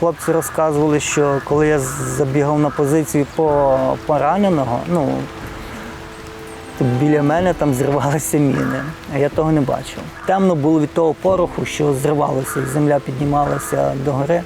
Хлопці розказували, що коли я забігав на позицію по пораненого, ну то біля мене там зривалися міни, а я того не бачив. Темно було від того пороху, що зривалося, і земля піднімалася догори.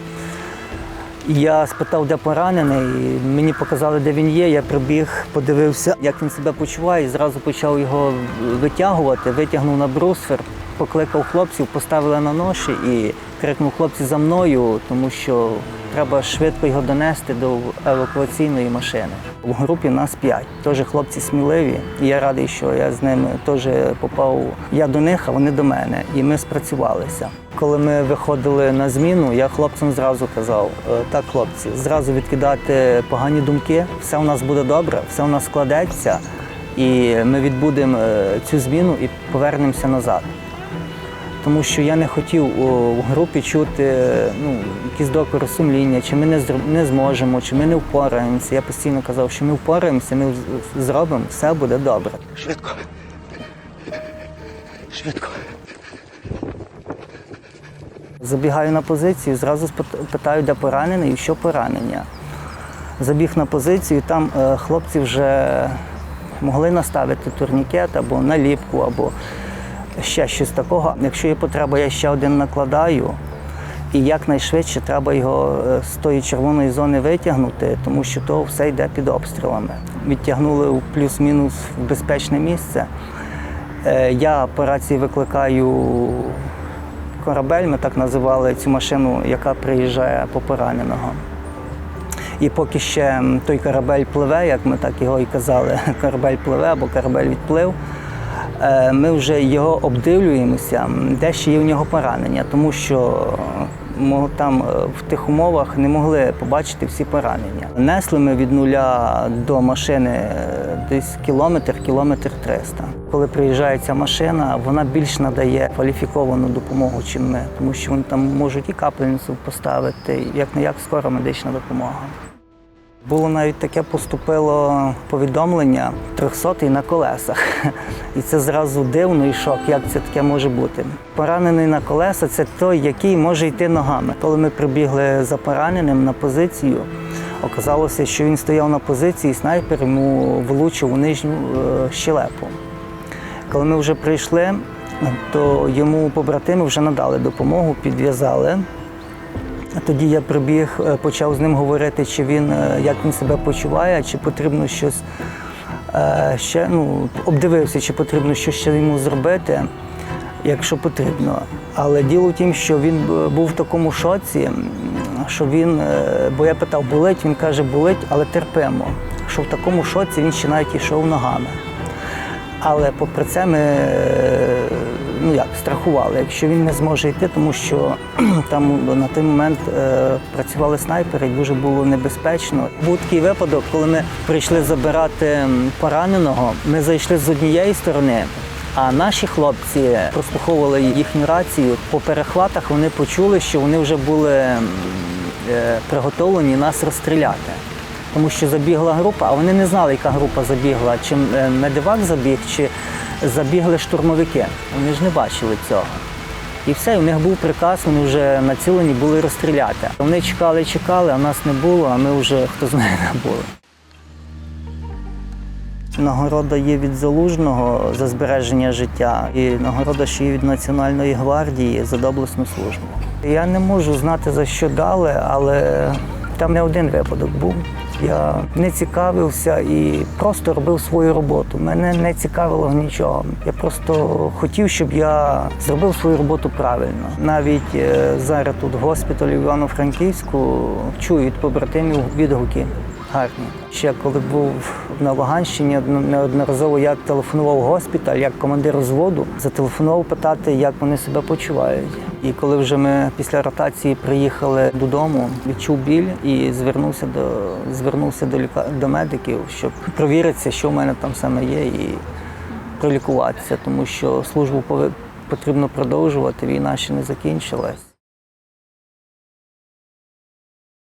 І Я спитав, де поранений, мені показали, де він є. Я прибіг, подивився, як він себе почуває, і зразу почав його витягувати, витягнув на брусфер, покликав хлопців, поставили на ноші і крикнув хлопці за мною, тому що треба швидко його донести до евакуаційної машини. В групі нас п'ять. Теж хлопці сміливі. І я радий, що я з ними теж попав. Я до них, а вони до мене. І ми спрацювалися. Коли ми виходили на зміну, я хлопцям зразу казав: «Е, так, хлопці, зразу відкидати погані думки, все у нас буде добре, все у нас складеться, і ми відбудемо е, цю зміну і повернемося назад. Тому що я не хотів в групі чути ну, якісь докори сумління, чи ми не, не зможемо, чи ми не впораємося. Я постійно казав, що ми впораємося, ми зробимо, все буде добре. Швидко. Швидко. Забігаю на позицію, зразу питаю, де поранений і що поранення. Забіг на позицію, там е, хлопці вже могли наставити турнікет або наліпку, або ще щось такого. Якщо є потреба, я ще один накладаю. І якнайшвидше треба його е, з тої червоної зони витягнути, тому що то все йде під обстрілами. Відтягнули в плюс-мінус в безпечне місце. Е, Я по рації викликаю корабель, ми так називали цю машину, яка приїжджає по пораненого. І поки ще той корабель пливе, як ми так його і казали, корабель пливе або корабель відплив, ми вже його обдивлюємося, де ще є в нього поранення, тому що е, мо- там е, в тих умовах не могли побачити всі поранення. Несли ми від нуля до машини е, десь кілометр, кілометр 300. Коли приїжджає ця машина, вона більш надає кваліфіковану допомогу, чим ми, тому що вони там можуть і капельницю поставити, як не як скора медична допомога. Було навіть таке поступило повідомлення 300 на колесах. І це зразу дивно і шок, як це таке може бути. Поранений на колеса це той, який може йти ногами. Коли ми прибігли за пораненим на позицію, оказалося, що він стояв на позиції, і снайпер йому влучив у нижню е, щелепу. Коли ми вже прийшли, то йому побратими вже надали допомогу, підв'язали. Тоді я прибіг, е, почав з ним говорити, чи він е, як він себе почуває, чи потрібно щось е, ще ну, обдивився, чи потрібно щось ще йому зробити, якщо потрібно. Але діло в тім, що він був в такому шоці, що він, бо я питав, болить, він каже, болить, але терпимо. Що в такому шоці він ще навіть йшов ногами. Але попри це ми ну як страхували, якщо він не зможе йти, тому що там на той момент е, працювали снайпери, і дуже було небезпечно. Був такий випадок, коли ми прийшли забирати пораненого. Ми зайшли з однієї сторони. А наші хлопці прослуховували їхню рацію. По перехватах вони почули, що вони вже були е, приготовлені нас розстріляти тому що забігла група, а вони не знали, яка група забігла, чи е, медивак забіг, чи забігли штурмовики. Вони ж не бачили цього. І все, у них був приказ, вони вже націлені були розстріляти. Вони чекали, чекали, а нас не було, а ми вже хто знає не були. Нагорода є від залужного за збереження життя, і нагорода ще є від Національної гвардії за доблесну службу. Я не можу знати за що дали, але там не один випадок був. Я не цікавився і просто робив свою роботу. Мене не цікавило нічого. Я просто хотів, щоб я зробив свою роботу правильно. Навіть е, зараз тут в госпіталі Івано-Франківську чую від побратимів відгуки гарні. Ще коли був на Луганщині, неодноразово я телефонував в госпіталь як командир взводу, зателефонував питати, як вони себе почувають. І коли вже ми після ротації приїхали додому, відчув біль і звернувся до звернувся до ліка до медиків, щоб провіритися, що в мене там саме є, і пролікуватися, тому що службу потрібно продовжувати. Війна ще не закінчилась.